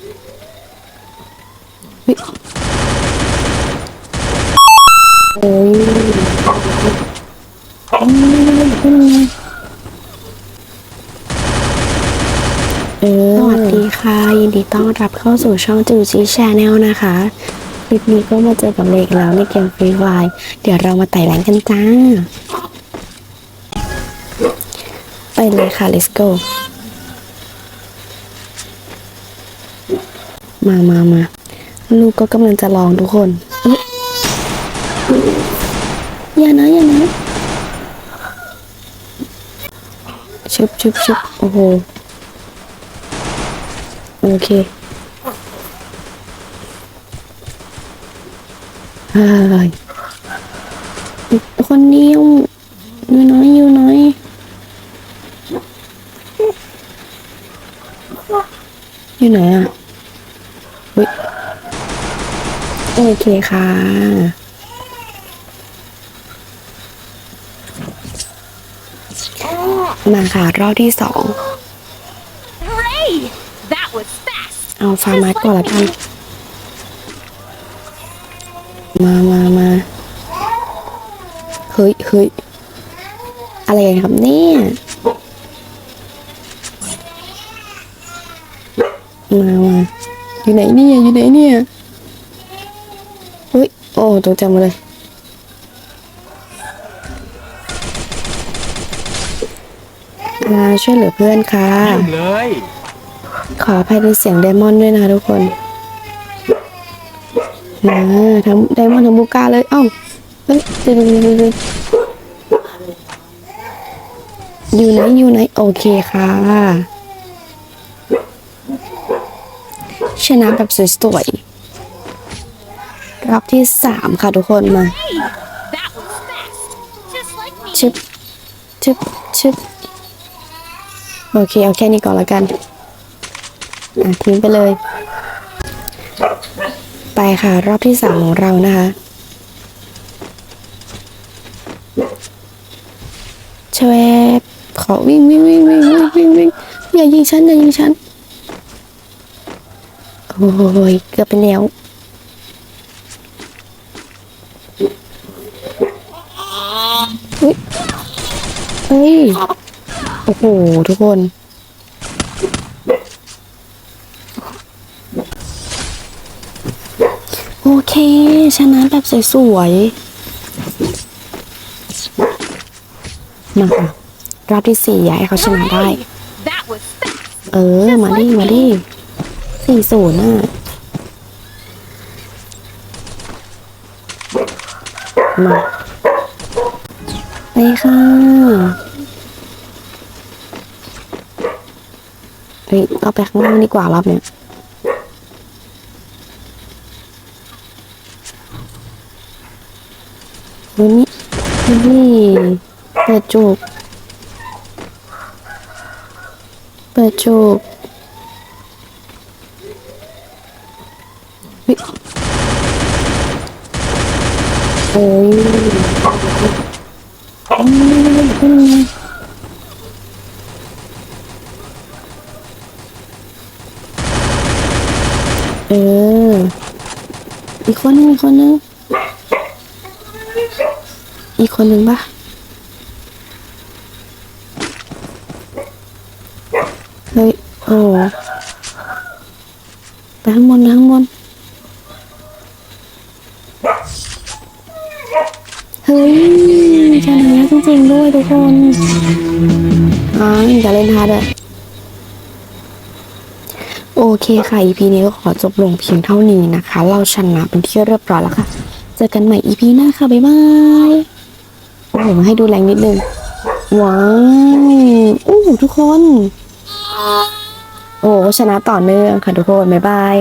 โอ้ยเออสวัสดีค่ะ ยินดีต้อนรับเข้าสู่ช่องจูจีชาแนลนะคะ คลิปนี้ก็มาเจอกับเลกแล้วในเกมฟรีไฟเดี๋ยวเรามาไต่แรงกันจ้า ไปเลยค่ะ let's go มามามาลูกก็กำลังจะลองทุกคนเอ๊ะอย่านะอย่านะชุบชุบชุบโอ้โห โอเคเฮ้ยคนเดียวอยู่น้อยอยู่น้อยอยู่ไหนอะ เฮ้ยโอเคค่ะ มาค่ะ รอบที่สอง Hooray! That was fast. เอาฟาร์มาก่อนละกันมามามาเฮ้ยเฮ้ยอะไรกันครับเนี่ยมามา อยู่ไหนเนี่ย อยู่ไหนเนี่ย เฮ้ย โอ้ตกใจหมาเลย มาช่วยเหลือเพื่อนค่ะ เลย ขออภัยในเสียงไดมอนด์ด้วยนะทุกคนมาทั้งไดมอนด์ทั้งบูก้าเลย เอ้าเฮ้ยเดี๋ยวเดี๋ยวเดี๋ยวเดี๋ยวอยู่ไหนอยู่ไหน โอเคค่ะ ชนะแบบสวยๆรอบที่สามค่ะทุกคนมาชึบชึบชึบโอเค เอาแค่นี้ก่อนล้วกันอะทิ้งไปเลย ไปค่ะ รอบที่สามของเรานะคะชวบขอวิ่งวิ่งวิ่งวิ่งวิ่งวิ่งอย่ายิงฉันอย่ายิงฉัน ยเกือบไปแล้วเฮ้ยเฮ้ย โอ้โห ทุกคน โอเค ชนะแบบสวยๆ มาค่ะรอบที่สี่อยากให้เขาชนะได้ Hooray! That was fast. เออ มาดิ มาดิ สี่ศูนย์น่ะ มาไปค่ะเฮ้ยเราไปข้างล่างดีกว่ารอบเนี้ยวันนี้นี่เปิดจูบเปิดจูบเฮ้ย โอ้ยเออ อีกคนนึงอีกคนนึงอีกคนนึงปะเฮ้ย โอ้ไปข้างบนไปข้างบน ฮ้ยชนะจริงๆด้วยทุกคนอ๋ออย่าเล่นฮาร์ดอะโอเคค่ะ EP นี้ก็ขอจบลงเพียงเท่านี้นะคะ เราชนะเป็นที่เรียบร้อยแล้วค่ะ เจอกันใหม่ EP หน้าค่ะ บ๊ายบาย โอ้โหให้ดูแรงนิดนึง ว้าวโอ้ทุกคน โอ้ชนะต่อเนื่องค่ะทุกคน บ๊ายบาย